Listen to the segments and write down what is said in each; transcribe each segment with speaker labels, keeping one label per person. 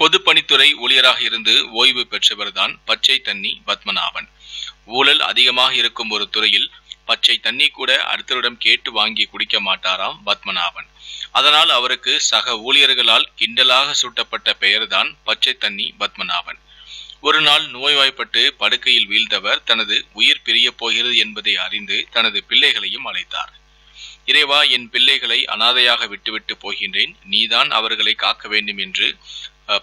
Speaker 1: பொதுப்பணித்துறை ஊழியராக இருந்து ஓய்வு பெற்றவர்தான் பச்சை தண்ணி பத்மநாபன். ஊழல் அதிகமாக இருக்கும் ஒரு துறையில் பச்சை தண்ணி கூட அடுத்தவரிடம் கேட்டு வாங்கி குடிக்க மாட்டாராம் பத்மநாபன். அதனால் அவருக்கு சக ஊழியர்களால் கிண்டலாக சூட்டப்பட்ட பெயர்தான் பச்சை தண்ணி பத்மநாபன். ஒரு நாள் நோய்வாய்ப்பட்டு படுக்கையில் வீழ்ந்தவர் தனது உயிர் பிரியப் போகிறது என்பதை அறிந்து தனது பிள்ளைகளையும் அழைத்தார். இறைவா என் பிள்ளைகளை அனாதையாக விட்டுவிட்டு போகின்றேன். நீதான் அவர்களை காக்க வேண்டும் என்று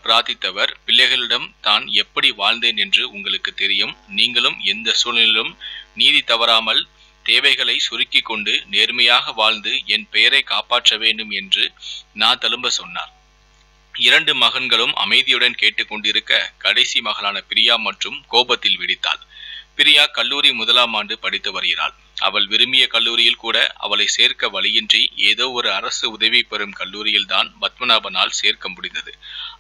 Speaker 1: பிரார்த்தித்தவர் பிள்ளைகளிடம் தான் எப்படி வாழ்ந்தேன் என்று உங்களுக்கு தெரியும். நீங்களும் எந்த சூழ்நிலையிலும் நீதி தவறாமல் தேவைகளை சுருக்கி கொண்டு நேர்மையாக வாழ்ந்து என் பெயரை காப்பாற்ற வேண்டும் என்று நான் தழும்ப சொன்னார். இரண்டு மகன்களும் அமைதியுடன் கேட்டுக்கொண்டிருக்க கடைசி மகளான பிரியா மற்றும் கோபத்தில் வெடித்தாள் பிரியா கல்லூரி முதலாம் ஆண்டு படித்து வருகிறாள். அவள் விரும்பிய கல்லூரியில் கூட அவளை சேர்க்க வழியின்றி ஏதோ ஒரு அரசு உதவி பெறும் கல்லூரியில்தான் பத்மநாபனால் சேர்க்க முடிந்தது.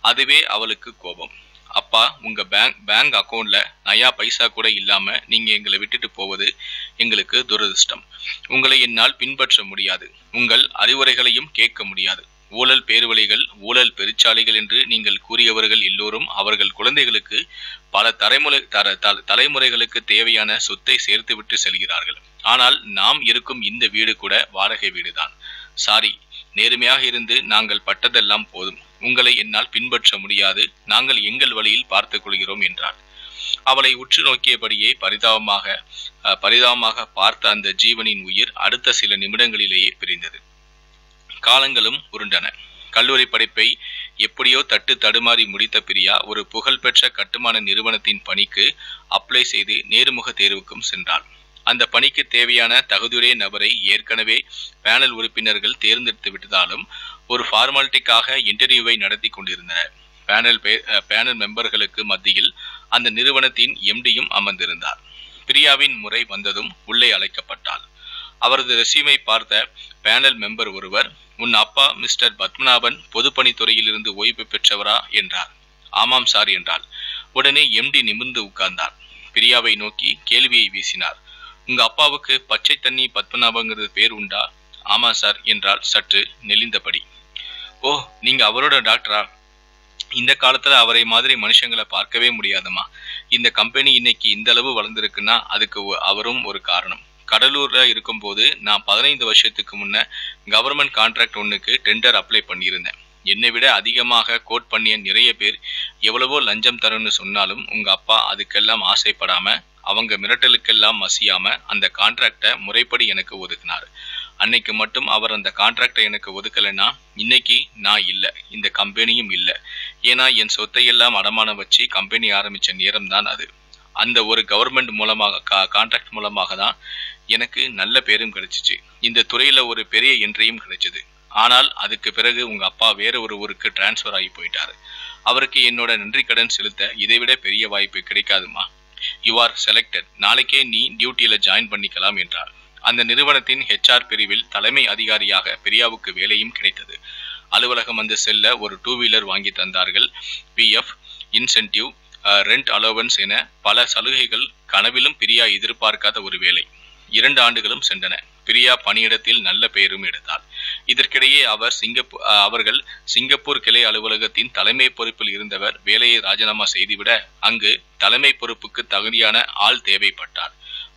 Speaker 1: அதுவே அவளுக்கு கோபம். அப்பா உங்க பேங்க் பேங்க் அக்கவுண்ட்ல நயா பைசா கூட இல்லாம நீங்க எங்களை விட்டுட்டு போவது எங்களுக்கு துரதிர்ஷ்டம். உங்களை என்னால் பின்பற்ற முடியாது. உங்கள் அறிவுரைகளையும் கேட்க முடியாது. ஊழல் பேர்வழிகள் ஊழல் பெருச்சாளிகள் என்று நீங்கள் கூறியவர்கள் எல்லோரும் அவர்கள் குழந்தைகளுக்கு பல தலைமுறை தர தலைமுறைகளுக்கு தேவையான சொத்தை சேர்த்துவிட்டு செல்கிறார்கள். ஆனால் நாம் இருக்கும் இந்த வீடு கூட வாடகை வீடுதான். சாரி நேர்மையாக இருந்து நாங்கள் பட்டதெல்லாம் போதும். உங்களை என்னால் பின்பற்ற முடியாது. நாங்கள் எங்கள் வழியில் பார்த்துக் கொள்கிறோம் என்றார் அவளை உற்று நோக்கியபடியே பரிதாபமாக பரிதாபமாக பார்த்த அந்த ஜீவனின் உயிர் அடுத்த சில நிமிடங்களிலேயே பிரிந்தது. காலங்களும் உருண்டன. கல்லூரி படிப்பை எப்படியோ தட்டு தடுமாறி முடித்த பிரியா ஒரு புகழ்பெற்ற கட்டுமான நிறுவனத்தின் பணிக்கு அப்ளை செய்து நேர்முக தேர்வுக்கும் சென்றாள். அந்த பணிக்கு தேவையான தகுதியுடைய நபரை ஏற்கனவே பேனல் உறுப்பினர்கள் தேர்ந்தெடுத்து விட்டதாலும் ஒரு ஃபார்மாலிட்டிக்காக இன்டர்வியூவை நடத்தி கொண்டிருந்தனர். பேனல் பேனல் மெம்பர்களுக்கு மத்தியில் அந்த நிறுவனத்தின் எம்டியும் அமர்ந்திருந்தார். பிரியாவின் முறை வந்ததும் உள்ளே அழைக்கப்பட்டாள் அவரது ரெசியூமை பார்த்த பேனல் மெம்பர் ஒருவர் உன் அப்பா மிஸ்டர் பத்மநாபன் பொதுப்பணித்துறையிலிருந்து ஓய்வு பெற்றவரா? என்றார். ஆமாம் சார் என்றாள். உடனே எம்டி நிமிர்ந்து உட்கார்ந்தார். பிரியாவை நோக்கி கேள்வியை வீசினார். உங்க அப்பாவுக்கு பச்சை தண்ணி பத்மநாபங்கிறது பேர் உண்டா? ஆமா சார் என்றால் சற்று நெளிந்தபடி. ஓ நீங்க அவரோட டாக்டரா? இந்த காலத்துல அவரை மாதிரி மனுஷங்களை பார்க்கவே முடியாதம்மா. இந்த கம்பெனி இன்னைக்கு இந்த அளவு வளர்ந்துருக்குன்னா அதுக்கு ஒ- அவரும் ஒரு காரணம். கடலூர்ல இருக்கும்போது நான் பதினைந்து வருஷத்துக்கு முன்ன கவர்மெண்ட் கான்ட்ராக்ட் ஒன்றுக்கு டெண்டர் அப்ளை பண்ணியிருந்தேன். என்னை விட அதிகமாக கோட் பண்ணிய நிறைய பேர் எவ்வளவோ லஞ்சம் தரும்னு சொன்னாலும் உங்க அப்பா அதுக்கெல்லாம் ஆசைப்படாம அவங்க மிரட்டலுக்கெல்லாம் மசியாம அந்த கான்ட்ராக்டை முறைப்படி எனக்கு ஒதுக்குனார். அன்னைக்கு மட்டும் அவர் அந்த கான்ட்ராக்டை எனக்கு ஒதுக்கலைன்னா இன்னைக்கு நான் இல்லை இந்த கம்பெனியும் இல்லை. ஏன்னா என் சொத்தை எல்லாம் அடமானம் வச்சு கம்பெனி ஆரம்பித்த நேரம் தான் அது. அந்த ஒரு கவர்மெண்ட் மூலமாக கா கான்ட்ராக்ட் மூலமாக தான் எனக்கு நல்ல பேரும் கிடைச்சிச்சு. இந்த துறையில் ஒரு பெரிய என்ட்ரியும் கிடைச்சிது. ஆனால் அதுக்கு பிறகு உங்கள் அப்பா வேற ஒரு ஊருக்கு டிரான்ஸ்ஃபர் ஆகி போயிட்டாரு. அவருக்கு என்னோட நன்றி கடன் செலுத்த இதைவிட பெரிய வாய்ப்பு கிடைக்காதுமா? யூ ஆர் செலக்டட் நாளைக்கே நீ டியூட்டியில் ஜாயின் பண்ணிக்கலாம் என்றார். அந்த நிறுவனத்தின் ஹெச்ஆர் பிரிவில் தலைமை அதிகாரியாக பிரியாவுக்கு வேலையும் கிடைத்தது. அலுவலகம் வந்து செல்ல ஒரு டூ வீலர் வாங்கி தந்தார்கள். பிஎஃப் இன்சென்டிவ் ரெண்ட் அலோவன்ஸ் என பல சலுகைகள் கனவிலும் பிரியா எதிர்பார்க்காத ஒரு வேலை. இரண்டு ஆண்டுகளும் சென்றன. பிரியா பணியிடத்தில் நல்ல பெயரும் எடுத்தார். இதற்கிடையே அவர் சிங்கப்பூர் அவர்கள் சிங்கப்பூர் கிளை அலுவலகத்தின் தலைமை பொறுப்பில் இருந்தவர் வேலையை ராஜினாமா செய்துவிட அங்கு தலைமை பொறுப்புக்கு தகுதியான ஆள் தேவைப்பட்டார்.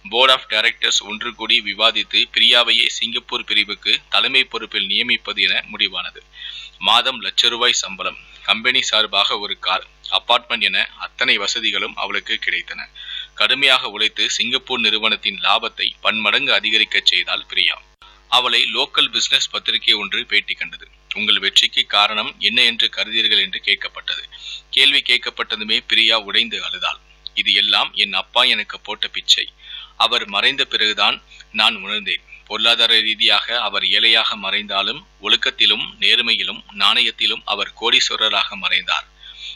Speaker 1: போர்ட் ஆஃப் டைரக்டர்ஸ் ஒன்று கூடி விவாதித்து பிரியாவையே சிங்கப்பூர் பிரிவுக்கு தலைமை பொறுப்பில் நியமிப்பது என முடிவானது. மாதம் லட்ச ரூபாய் சம்பளம். கம்பெனி சார்பாக ஒரு கார் அபார்ட்மெண்ட் என அத்தனை வசதிகளும் அவளுக்கு கிடைத்தன. கடுமையாக உழைத்து சிங்கப்பூர் நிறுவனத்தின் லாபத்தை பன்மடங்கு அதிகரிக்கச் செய்தால் பிரியா. அவளை லோக்கல் பிசினஸ் பத்திரிகை ஒன்று பேட்டி கண்டது. உங்கள் வெற்றிக்கு காரணம் என்ன என்று கருதீர்கள் என்று கேட்கப்பட்டது. கேள்வி கேட்கப்பட்டதுமே பிரியா உடைந்து அழுதாள். இது எல்லாம் என் அப்பா எனக்கு போட்ட பிச்சை. அவர் மறைந்த பிறகுதான் நான் உணர்ந்தேன். பொருளாதார ரீதியாக அவர் ஏழையாக மறைந்தாலும் ஒழுக்கத்திலும் நேர்மையிலும் நாணயத்திலும் அவர் கோடீஸ்வரராக மறைந்தார்.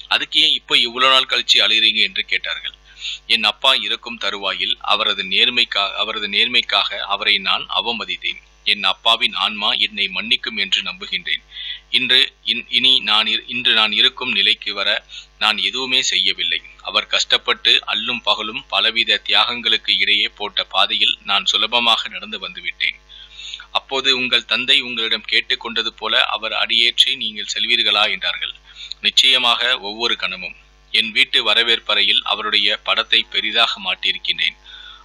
Speaker 1: அதுக்கு ஏன் இப்போ இவ்வளவு நாள் கழிச்சு அழுகிறீங்க? என்று கேட்டார்கள். என் அப்பா இருக்கும் தருவாயில் அவரது நேர்மைக்காக அவரது நேர்மைக்காக அவரை நான் அவமதித்தேன். என் அப்பாவின் ஆன்மா என்னை மன்னிக்கும் என்று நம்புகின்றேன். இன்று இன்- இனி நான் இன்று நான் இருக்கும் நிலைக்கு வர நான் எதுவுமே செய்யவில்லை. அவர் கஷ்டப்பட்டு அல்லும் பகலும் பலவித தியாகங்களுக்கு இடையே போட்ட பாதையில் நான் சுலபமாக நடந்து வந்துவிட்டேன். அப்போது உங்கள் தந்தை உங்களிடம் கேட்டுக்கொண்டது போல அவர் அடியேற்றி நீங்கள் செல்வீர்களா என்றார்கள். நிச்சயமாக ஒவ்வொரு கணமும். என் வீட்டு வரவேற்பறையில் அவருடைய படத்தை பெரிதாக மாட்டியிருக்கின்றேன்.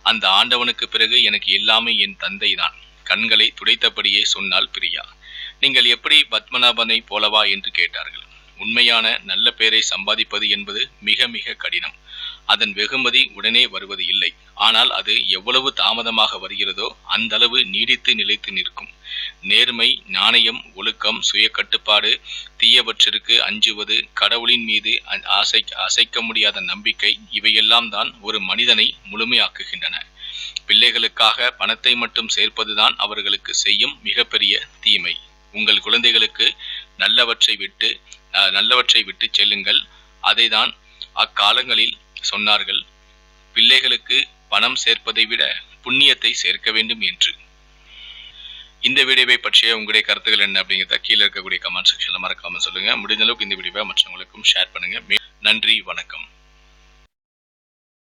Speaker 1: அந்த ஆண்டவனுக்கு பிறகு எனக்கு எல்லாமே என் தந்தைதான். கண்களை துடைத்தபடியே சொன்னால் பிரியா. நீங்கள் எப்படி பத்மநாபனை போலவா என்று கேட்டார்கள். உண்மையான நல்ல பெயரை சம்பாதிப்பது என்பது மிக மிக கடினம். அதன் வெகுமதி உடனே வருவது இல்லை. ஆனால் அது எவ்வளவு தாமதமாக வருகிறதோ அந்த அளவு நீடித்து நிலைத்து நிற்கும். நேர்மை நாணயம் ஒழுக்கம் சுய கட்டுப்பாடு தீயவற்றிற்கு அஞ்சுவது கடவுளின் மீது அ- ஆசை அசைக்க முடியாத நம்பிக்கை இவையெல்லாம் தான் ஒரு மனிதனை முழுமையாக்குகின்றன. பிள்ளைகளுக்காக பணத்தை மட்டும் சேர்ப்பதுதான் அவர்களுக்கு செய்யும் மிகப்பெரிய தீமை. உங்கள் குழந்தைகளுக்கு நல்லவற்றை விட்டு நல்லவற்றை விட்டு செல்லுங்கள். அதைதான் அக்காலங்களில் சொன்னார்கள். பிள்ளைகளுக்கு பணம் சேர்ப்பதை விட புண்ணியத்தை சேர்க்க வேண்டும் என்று. இந்த வீடியோவை பற்றிய உங்களுடைய கருத்துக்கள் என்ன அப்படிங்கிறத கீழே இருக்கக்கூடிய கமெண்ட் செக்ஷனில் மறக்காமல் சொல்லுங்கள் முடிஞ்ச அளவுக்கு இந்த வீடியோவை மற்றவங்களுக்கும் ஷேர் பண்ணுங்கள் நன்றி வணக்கம்.